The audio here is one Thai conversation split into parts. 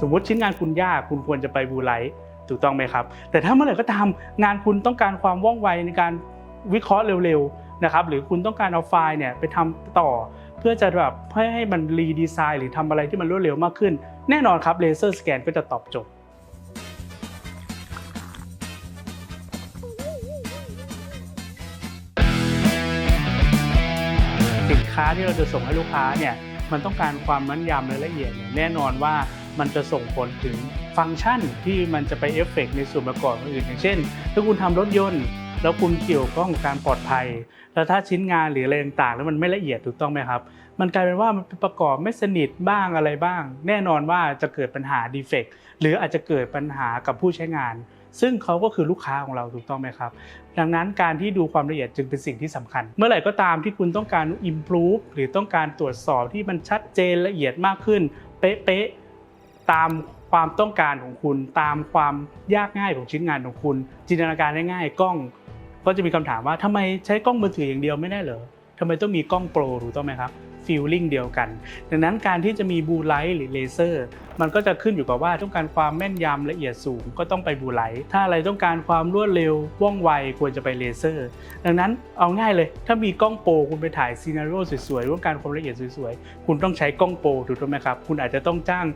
สมมติชิ้นงานคุณยากคุณควรจะไปบูไลท์ถูกต้องไหมครับ แต่ถ้าเมื่อไหร่ก็ตามงานคุณต้องการความว่องไวในการวิเคราะห์เร็วๆนะครับหรือคุณต้องการเอาไฟล์เนี่ยไปทำต่อ เพื่อจะแบบให้ให้มันรีดีไซน์หรือทำอะไรที่มันรวดเร็วมากขึ้น แน่นอนครับเลเซอร์สแกนก็จะตอบโจทย์สินค้าที่เราจะส่งให้ลูกค้าเนี่ยมันต้องการความแมั่นยำและละเอียดแน่นอนว่า มันจะส่งผลถึงฟังก์ชันที่มันจะไปเอฟเฟกต์ในส่วนประกอบอื่น อย่างเช่น ถ้าคุณทำรถยนต์ แล้วคุณเกี่ยวข้องกับการปลอดภัย แล้วถ้าชิ้นงานหรืออะไรต่างๆ แล้วมันไม่ละเอียดถูกต้องไหมครับ มันกลายเป็นว่ามันประกอบไม่สนิทบ้างอะไรบ้าง แน่นอนว่าจะเกิดปัญหาดีเฟกต์หรืออาจจะเกิดปัญหากับผู้ใช้งาน ซึ่งเขาก็คือลูกค้าของเราถูกต้องไหมครับ ดังนั้นการที่ดูความละเอียดจึงเป็นสิ่งที่สำคัญ เมื่อไหร่ก็ตามที่คุณต้องการ improve หรือต้องการตรวจสอบที่มันชัดเจนละเอียดมากขึ้น เป๊ะๆ ตามความต้องการของคุณ ตามความยากง่ายของชิ้นงานของคุณ จินตนาการได้ง่ายกล้อง ก็จะมีคำถามว่าทำไมใช้กล้องมือถืออย่างเดียวไม่ได้เหรอทำไมต้องมีกล้องโปรถูกต้องไหมครับฟีลลิ่งเดียวกัน ดังนั้นการที่จะมีบูไลท์หรือเลเซอร์มันก็จะขึ้นอยู่กับว่าต้องการความแม่นยำละเอียดสูงก็ต้องไปบูไลท์ถ้าอะไรต้องการความรวดเร็วว่องไวควรจะไปเลเซอร์ ดังนั้นเอาง่ายเลย ถ้ามีกล้องโปรคุณไปถ่ายซีนารีโอสวยๆต้องการความละเอียดสวยๆ คุณต้องใช้กล้องโปรถูกต้องไหมครับ คุณอาจจะต้องจ้าง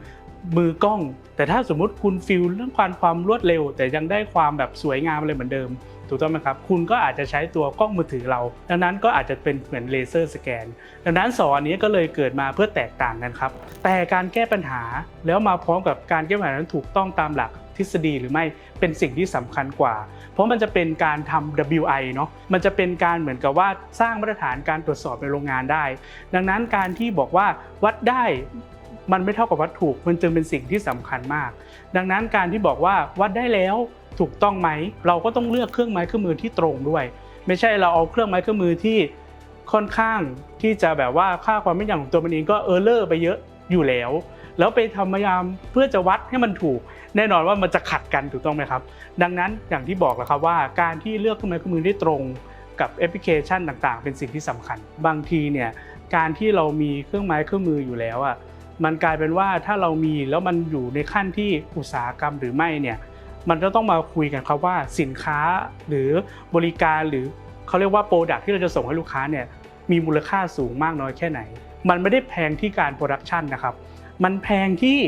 มือกล้อง แต่ถ้าสมมุติคุณฟิลเรื่องความความรวดเร็ว แต่ยังได้ความแบบสวยงามอะไรเหมือนเดิมถูกต้องไหมครับคุณก็อาจจะใช้ตัวกล้องมือถือเรา ดังนั้นก็อาจจะเป็นเหมือนเลเซอร์สแกน ดังนั้นสองอันนี้ก็เลยเกิดมาเพื่อแตกต่างกันครับ แต่การแก้ปัญหาแล้วมาพร้อมกับการแก้ปัญหานั้นถูกต้องตามหลักทฤษฎีหรือไม่เป็นสิ่งที่สำคัญกว่า เพราะมันจะเป็นการทำ WI เนาะมันจะเป็นการเหมือนกับว่าสร้างมาตรฐานการตรวจสอบในโรงงานได้ ดังนั้นการที่บอกว่าวัดได้ มันไม่เท่ากับวัดถูกมันจึงเป็นสิ่งที่สำคัญมาก ดังนั้นการที่บอกว่าวัดได้แล้วถูกต้องไหม เราก็ต้องเลือกเครื่องไม้เครื่องมือที่ตรงด้วย ไม่ใช่เราเอาเครื่องไม้เครื่องมือที่ค่อนข้างที่จะแบบว่าค่าความไม่นยำของตัวมันเองก็เออเลอร์ไปเยอะอยู่แล้ว แล้วไปทำพยายามเพื่อจะวัดให้มันถูก แน่นอนว่ามันจะขัดกันถูกต้องไหมครับ ดังนั้นอย่างที่บอกแล้วครับว่าการที่เลือกเครื่องไม้เครื่องมือได้ตรงกับแอปพลิเคชันต่างๆ เป็นสิ่งที่สำคัญ บางทีเนี่ยการที่เรามีเครื่องไม้เครื่องมืออยู่แล้วอะ มันกลายเป็นว่าถ้าเรามีแล้วมันอยู่ในขั้นที่อุตสาหกรรมหรือไม่เนี่ยมันก็ต้องมาคุยกันครับว่าสินค้าหรือบริการหรือเขาเรียกว่าโปรดักที่เราจะส่งให้ลูกค้าเนี่ยมีมูลค่าสูงมากน้อยแค่ไหน มันไม่ได้แพงที่การโปรดักชันนะครับ มันแพงที่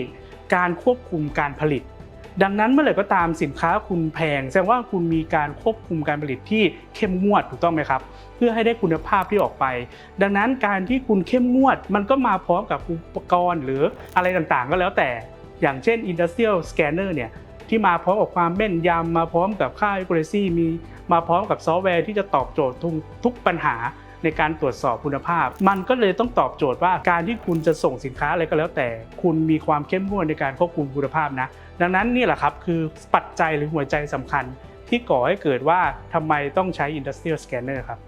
การควบคุมการผลิต ดังนั้นเมื่อไหร่ก็ตามสินค้าคุณแพง แสดงว่าคุณมีการควบคุมการผลิตที่เข้มงวดถูกต้องไหมครับ เพื่อให้ได้คุณภาพที่ออกไป ดังนั้นการที่คุณเข้มงวด มันก็มาพร้อมกับอุปกรณ์หรืออะไรต่างๆ ก็แล้วแต่ อย่างเช่น Industrial Scanner เนี่ยที่มาพร้อมกับความแม่นยำมาพร้อมกับค่า accuracy มีมาพร้อมกับซอฟต์แวร์ที่จะตอบโจทย์ทุกทุกปัญหา ในการตรวจสอบคุณภาพ มันก็เลยต้องตอบโจทย์ว่าการที่คุณจะส่งสินค้าอะไรก็แล้วแต่ คุณมีความเข้มงวดในการควบคุมคุณภาพนะ ดังนั้นนี่แหละครับคือปัจจัยหรือหัวใจสำคัญที่ก่อให้เกิดว่าทำไมต้องใช้ Industrial Scanner ครับ